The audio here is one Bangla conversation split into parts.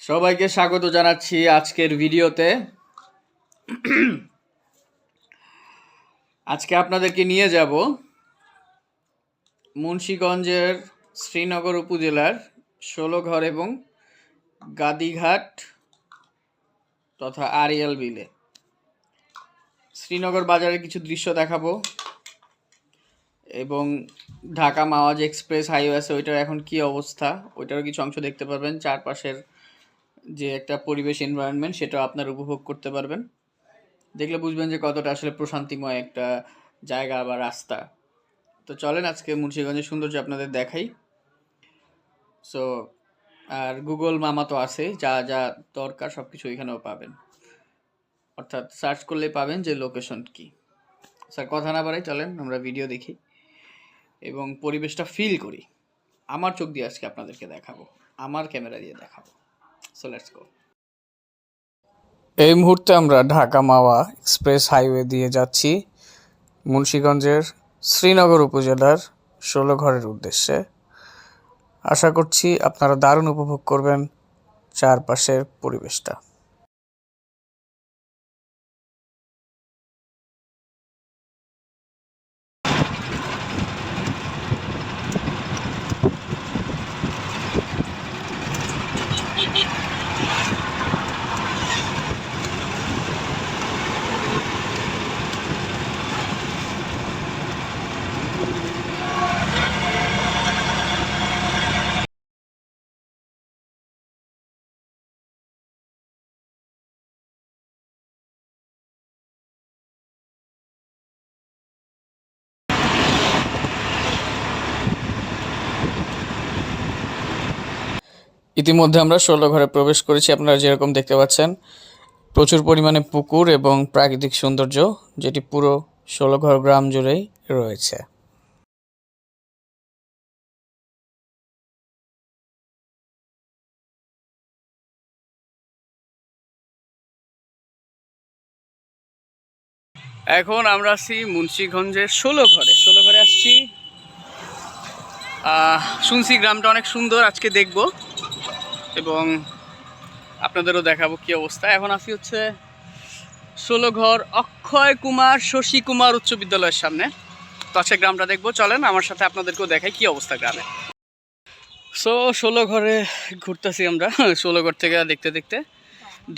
সবাইকে স্বাগত জানাচ্ছি আজকের ভিডিওতে। আজকে আপনাদেরকে নিয়ে যাব মুন্সীগঞ্জের শ্রীনগর উপজেলার ষোলোঘর এবং গাদিঘাট তথা আরিয়াল বিলে। শ্রীনগর বাজারের কিছু দৃশ্য দেখাবো এবং ঢাকা মাওয়াজ এক্সপ্রেস হাইওয়ে আছে, ওইটার এখন কি অবস্থা, ওইটারও কিছু অংশ দেখতে পারবেন। চারপাশের যে একটা পরিবেশ এনভায়রনমেন্ট সেটা আপনার উপভোগ করতে পারবেন। দেখলে বুঝবেন যে কতটা আসলে প্রশান্তিময় একটা জায়গা বা রাস্তা। তো চলেন আজকে মুন্সিগঞ্জের সৌন্দর্য আপনাদের দেখাই। সো আর গুগল মামা তো আছে, যা যা দরকার সব কিছু এখানেও পাবেন। অর্থাৎ সার্চ করলেই পাবেন যে লোকেশন কি। স্যার কথা না বাড়াই চলেন, আমরা ভিডিও দেখি এবং পরিবেশটা ফিল করি। আমার চোখ দিয়ে আজকে আপনাদেরকে দেখাবো। আমার ক্যামেরা দিয়ে দেখাবো। সো লেটস গো এই মুহূর্তে আমরা ঢাকা মাওয়া এক্সপ্রেস হাইওয়ে দিয়ে যাচ্ছি মুন্সীগঞ্জের শ্রীনগর উপজেলার ষোলো ঘরের উদ্দেশ্যে। আশা করছি আপনারা দারুণ উপভোগ করবেন চারপাশের পরিবেশটা। ইতিমধ্যে আমরা ষোলো ঘরে প্রবেশ করেছি। আপনারা যেরকম দেখতে পাচ্ছেন, প্রচুর পরিমাণে পুকুর এবং প্রাকৃতিক সৌন্দর্য, যেটি পুরো ষোলোঘর গ্রাম জুড়েই রয়েছে। এখন আমরা আছি মুন্সীগঞ্জের ষোলো ঘরে। ষোলো ঘরে আসছি। শুনছি গ্রামটা অনেক সুন্দর, আজকে দেখব। এবং আপনাদেরও দেখাবো কি অবস্থা। এখন আসি হচ্ছে ষোলো ঘর অক্ষয় কুমার শশী কুমার উচ্চ বিদ্যালয়ের সামনে। তো আজকে গ্রামটা দেখব। চলেন, আমার সাথে আপনাদেরকেও দেখাই কি অবস্থা গ্রামে। সো ষোলো ঘরে ঘুরতেছি আমরা। ষোলো ঘর থেকে দেখতে দেখতে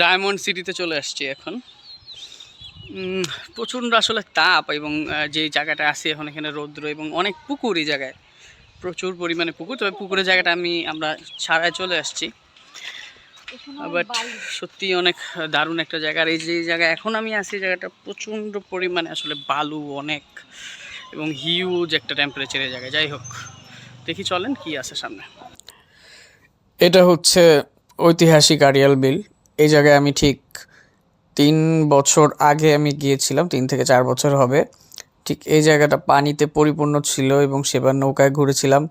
ডায়মন্ড সিটিতে চলে আসছি এখন। প্রচণ্ড আসলে তাপ এবং যে জায়গাটা আছে এখন এখানে রৌদ্র এবং অনেক পুকুর এই জায়গায়। প্রচুর পরিমাণে পুকুর। তবে পুকুরের জায়গাটা আমি আমরা ছাড়ায় চলে আসছি। বাট সত্যি অনেক দারুণ একটা জায়গা। আর এই যে জায়গায় এখন আমি আছি এই জায়গাটা প্রচণ্ড পরিমাণে আসলে বালু অনেক এবং হিউজ একটা টেম্পারেচারের জায়গায়। যাই হোক দেখি চলেন কি আছে সামনে। এটা হচ্ছে ঐতিহাসিক আরিয়াল বিল। এই জায়গায় আমি ঠিক তিন বছর আগে আমি গিয়েছিলাম তিন থেকে চার বছর হবে। ঠিক এই জায়গাটা পানিতে পরিপূর্ণ ছিল এবং সেবার নৌকায় ঘুরেছিলাম।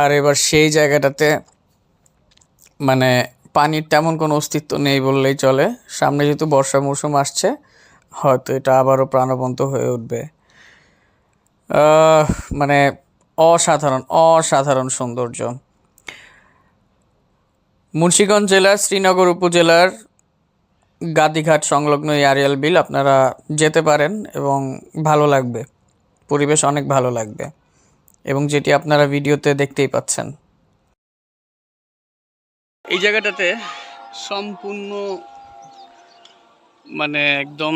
আর এবার সেই জায়গাটাতে মানে পানির তেমন কোনো অস্তিত্ব নেই বললেই চলে। সামনে যেহেতু বর্ষা মৌসুম আসছে, হয়তো এটা আবারও প্রাণবন্ত হয়ে উঠবে। মানে অসাধারণ অসাধারণ সৌন্দর্য। মুন্সীগঞ্জ জেলার, শ্রীনগর উপজেলার গাদিঘাট সংলগ্ন এই আরিয়াল বিল আপনারা যেতে পারেন এবং ভালো লাগবে। পরিবেশ অনেক ভালো লাগবে। এবং যেটি আপনারা ভিডিওতে দেখতেই পাচ্ছেন। এই জায়গাটাতে সম্পূর্ণ মানে একদম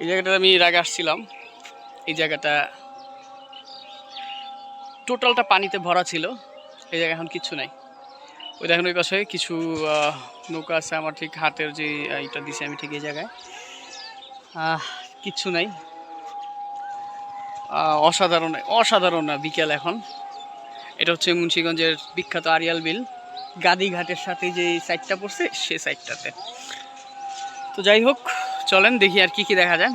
এই জায়গাটাতে আমি এর আগে আসছিলাম। এই জায়গাটা টোটালটা পানিতে ভরা ছিল। এই জায়গায় এখন কিচ্ছু নাই। ওই দেখেন ওই পাশে কিছু নৌকা আছে আমার ঠিক হাতের যে এইটা দিছে আমি ঠিক এই জায়গায়। কিচ্ছু নাই। অসাধারণ অসাধারণ বিকেল এখন। এটা হচ্ছে মুন্সিগঞ্জের বিখ্যাত আরিয়াল বিল। গাদিঘাটের সাথে যে সাইডটা পড়ছে, সে সাইডটাতে তো যাই হোক, চলেন, দেখি আর কি কি দেখা যায়।